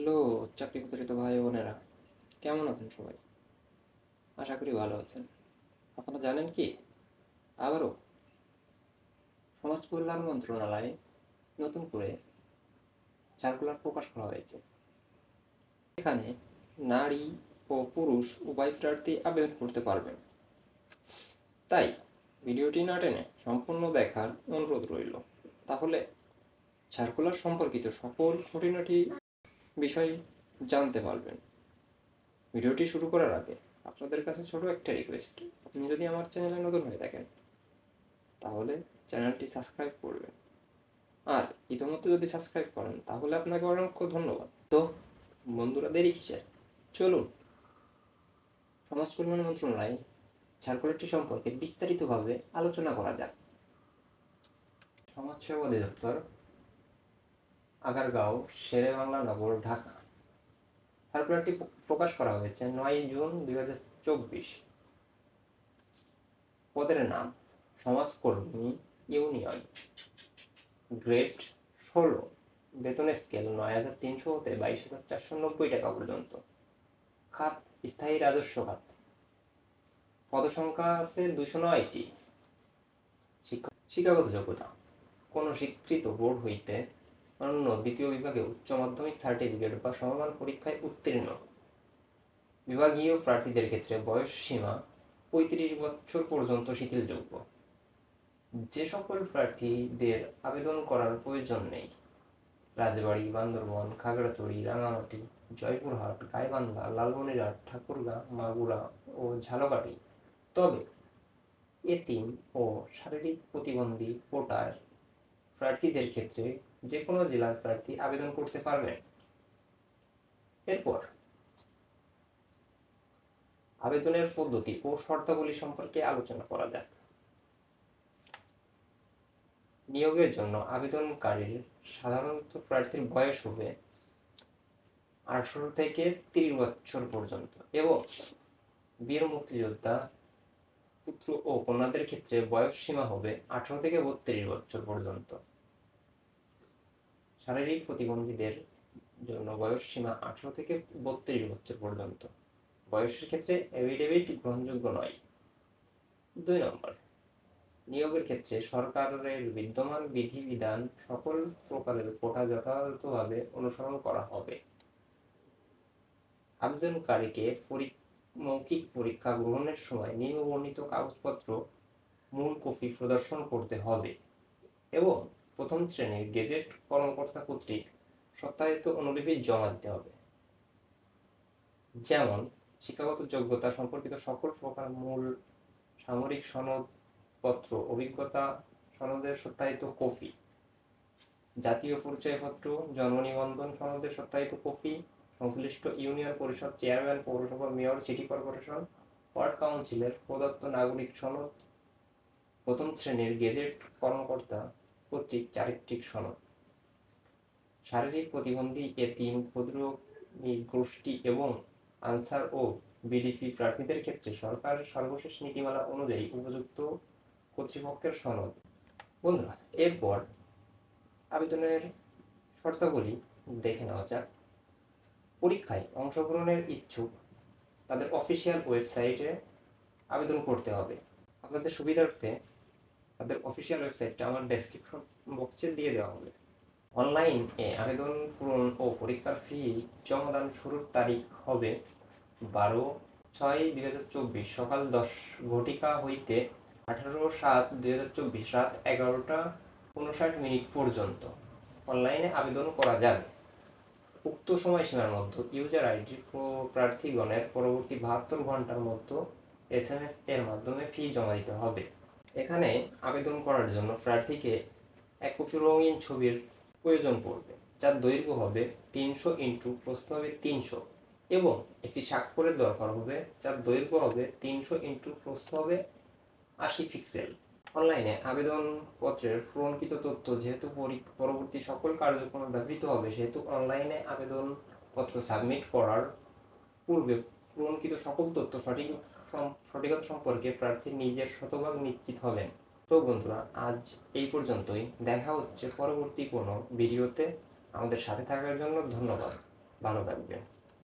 Hello চাকরি প্রত্যাশিত ভাই বোনেরা। কেমন আছেন সবাই? আশা করি ভালো আছেন। আপনারা জানেন কি? আবারও সমাজ কল্যাণ মন্ত্রণালয়ে নতুন করে সার্কুলার প্রকাশ করা হয়েছে। এখানে নারী ও পুরুষ উভয় প্রার্থী আবেদন করতে পারবেন। তাই ভিডিওটি না টেনে সম্পূর্ণ দেখার অনুরোধ রইল। তাহলে সার্কুলার সম্পর্কিত সকল খুঁটিনাটি বিষয় জানতে পারবেন। ভিডিওটি শুরু করার আগে আপনাদের কাছে ছোট একটা রিকোয়েস্ট আপনি যদি আমার চ্যানেলে নতুন হয়ে থাকেন, তাহলে চ্যানেলটি সাবস্ক্রাইব করবেন। আর ইতিমধ্যে যদি সাবস্ক্রাইব করেন, তাহলে আপনাকে অসংখ্য ধন্যবাদ। তো, বন্ধুরা, দেরি কিসের? চলুন। সমাজ কল্যাণ মন্ত্রণালয় সার্কুলারটি সম্পর্কে বিস্তারিতভাবে আলোচনা করা যাক। সমাজসেবা অধিদপ্তর আগারগাঁও শেরে বাংলা নগর, ঢাকা। সার্কুলারটি প্রকাশ করা হয়েছে নয় জুন দুই হাজার চব্বিশ। পদের নাম, সমাজকর্মী ইউনিয়ন। গ্রেড ষোলো। বেতন স্কেল নয় হাজার তিনশো হতে বাইশ হাজার চারশো নব্বই টাকা পর্যন্ত। খাত, স্থায়ী রাজস্ব খাত। পদসংখ্যা আছে দুশো নয়টি। শিক্ষা, শিক্ষাগত যোগ্যতা। কোনো স্বীকৃত বোর্ড হইতে অন্য দ্বিতীয় বিভাগে উচ্চ মাধ্যমিক সার্টিফিকেট বা সমমান পরীক্ষায় উত্তীর্ণ। বিভাগীয় প্রার্থীদের ক্ষেত্রে বয়স সীমা পঁয়ত্রিশ বছর পর্যন্ত শিথিলযোগ্য। যে সকল প্রার্থীদের আবেদন করার প্রয়োজন নেই। রাজবাড়ি, বান্দরবন, খাগড়াছড়ি, রাঙামাটি, জয়পুরহাট, গাইবান্ধা, লালমনিরহাট, ঠাকুরগাঁ, মাগুরা ও ঝালকাঠি। তবে এতিম ও শারীরিক প্রতিবন্ধী কোটার প্রার্থীদের ক্ষেত্রে যে কোনো জেলার প্রার্থী আবেদন করতে পারবেন। এরপর, আবেদনের পদ্ধতি ও শর্তাবলী সম্পর্কে আলোচনা করা যাক। নিয়োগের জন্য আবেদনকারীর সাধারণত প্রার্থীর বয়স হবে আঠারো থেকে তিরিশ বছর পর্যন্ত এবং বীর মুক্তিযোদ্ধা পুত্র ও কন্যাদের ক্ষেত্রে বয়স সীমা হবে আঠারো থেকে বত্রিশ বছর পর্যন্ত। শারীরিক প্রতিবন্ধীদের জন্য বয়স সীমা আঠারো থেকে বত্রিশ বছর পর্যন্ত। বয়সের ক্ষেত্রে এভিডেভিট গ্রহণযোগ্য নয়। দুই নম্বর, নিয়োগের ক্ষেত্রে সরকারের বিদ্যমান বিধিবিধান সকল প্রকারের কোটা যথাযথভাবে অনুসরণ করা হবে। আবেদনকারীকে মৌখিক পরীক্ষা গ্রহণের সময় নিম্নবর্ণিত কাগজপত্র, মূল কপি প্রদর্শন করতে হবে এবং প্রথম শ্রেণির গেজেট কর্মকর্তা কর্তৃক সত্যায়িত অনুলিপি জমা দিতে হবে। যেমন, শিক্ষাগত যোগ্যতা সম্পর্কিত সকল প্রকার মূল সামরিক সনদপত্র অভিজ্ঞতা সনদের সত্যায়িত কপি, জাতীয় পরিচয়পত্র, জন্ম নিবন্ধন সনদের সত্যায়িত কপি, সংশ্লিষ্ট ইউনিয়ন পরিষদ, চেয়ারম্যান, পৌরসভা, মেয়র, সিটি কর্পোরেশন, ওয়ার্ড কাউন্সিলের প্রদত্ত নাগরিক সনদ। প্রথম শ্রেণির গেজেট কর্মকর্তা কর্তৃক চারিত্রিক সনদ। শারীরিক প্রতিবন্ধী এতিম ক্ষুদ্র গোষ্ঠী এবং আনসার ও বিডিপি প্রার্থীদের ক্ষেত্রে সরকারের সর্বশেষ নীতিমালা অনুযায়ী উপযুক্ত কর্তৃপক্ষের সনদ। বন্ধুরা, এরপর আবেদনের শর্তাবলী দেখে নেওয়া যাক। পরীক্ষায় অংশগ্রহণের ইচ্ছুক তাদের অফিসিয়াল ওয়েবসাইটে আবেদন করতে হবে। আপনাদের সুবিধার্থে তাদের অফিসিয়াল ওয়েবসাইটটা আমার ডেসক্রিপশন বক্সে দিয়ে দেওয়া হবে। অনলাইনে আবেদন পূরণ ও পরীক্ষার ফি জমাদান শুরুর তারিখ হবে বারো ছয় দুই হাজার চব্বিশ সকাল দশ ঘটিকা হইতে আঠারো সাত দুই হাজার চব্বিশ রাত এগারোটা উনষাট মিনিট পর্যন্ত। অনলাইনে আবেদন করা যাবে। উক্ত সময়সীমার মধ্যে ইউজার আইডি প্রার্থীগণের পরবর্তী বাহাত্তর ঘণ্টার মধ্যে এস এম এস এর মাধ্যমে ফি জমা দিতে হবে। এখানে আবেদন করার জন্য প্রার্থীকে এক কপি রঙিন ছবির প্রয়োজন পড়বে, যার দৈর্ঘ্য হবে তিনশো ইন্টু প্রস্থ হবে তিনশো এবং একটি স্বাক্ষরের দরকার হবে, যার দৈর্ঘ্য হবে তিনশো ইন্টু প্রস্থ হবে আশি পিক্সেল। অনলাইনে আবেদনপত্রের পূরণকৃত তথ্য যেহেতু পরবর্তী সকল কার্যক্রমে ব্যবহৃত হবে, সেহেতু অনলাইনে আবেদনপত্র সাবমিট করার পূর্বে পূরণকৃত সকল তথ্য সঠিক সঠিকতা সম্পর্কে প্রার্থী নিজের শতভাগ নিশ্চিত হবেন। তো বন্ধুরা, আজ এই পর্যন্তই। দেখা হচ্ছে পরবর্তী কোনো ভিডিওতে। আমাদের সাথে থাকার জন্য ধন্যবাদ। ভালো থাকবেন।